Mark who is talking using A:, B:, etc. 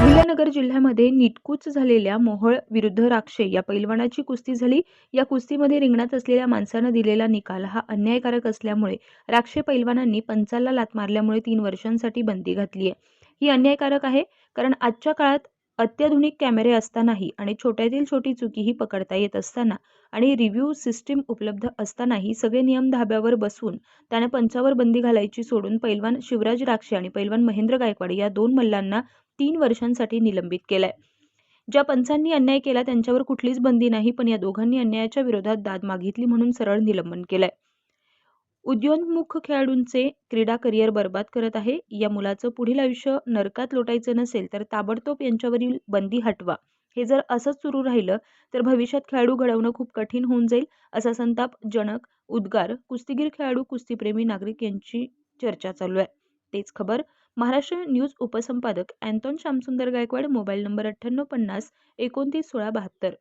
A: विजयनगर जिल्ह्यामध्ये निटकूच झालेल्या मोहळ विरुद्ध राक्षे या पैलवानाची कुस्ती झाली. या कुस्तीमध्ये रिंगणात असलेल्या माणसानं दिलेला निकाल हा अन्यायकारक असल्यामुळे राक्षे पैलवानांनी पंचाला लात मारल्यामुळे तीन वर्षांसाठी बंदी घातली आहे ही अन्यायकारक आहे कारण आजच्या काळात अत्याधुनिक कॅमेरे असतानाही आणि छोट्यातील छोटी चुकीही पकडता येत असताना आणि रिव्ह्यू सिस्टीम उपलब्ध असतानाही सगळे नियम धाब्यावर बसवून त्याने पंचावर बंदी घालायची सोडून पैलवान शिवराज राक्षे आणि पैलवान महेंद्र गायकवाड या दोन मल्लांना तीन वर्षांसाठी निलंबित केलंय. ज्या पंचांनी अन्याय केला त्यांच्यावर कुठलीच बंदी नाही पण या दोघांनी अन्यायाच्या विरोधात दाद मागितली म्हणून सरळ निलंबन केलंय. उद्योन्मुख खेळाडूंचे क्रीडा करिअर बर्बाद करत आहे. या मुलाचं पुढील आयुष्य नरकात लोटायचं नसेल तर ताबडतोब यांच्यावरील बंदी हटवा. हे जर असंच सुरू राहिलं तर भविष्यात खेळाडू घडवणं खूप कठीण होऊन जाईल असा संतापजनक उद्गार कुस्तीगीर खेळाडू कुस्तीप्रेमी नागरिक यांची चर्चा चालू आहे. तेच खबर महाराष्ट्र न्यूज उपसंपादक अँटॉन श्यामसुंदर गायकवाड मोबाईल नंबर अठ्ठ्याण्णव पन्नास एकोणतीस सोळा बहात्तर.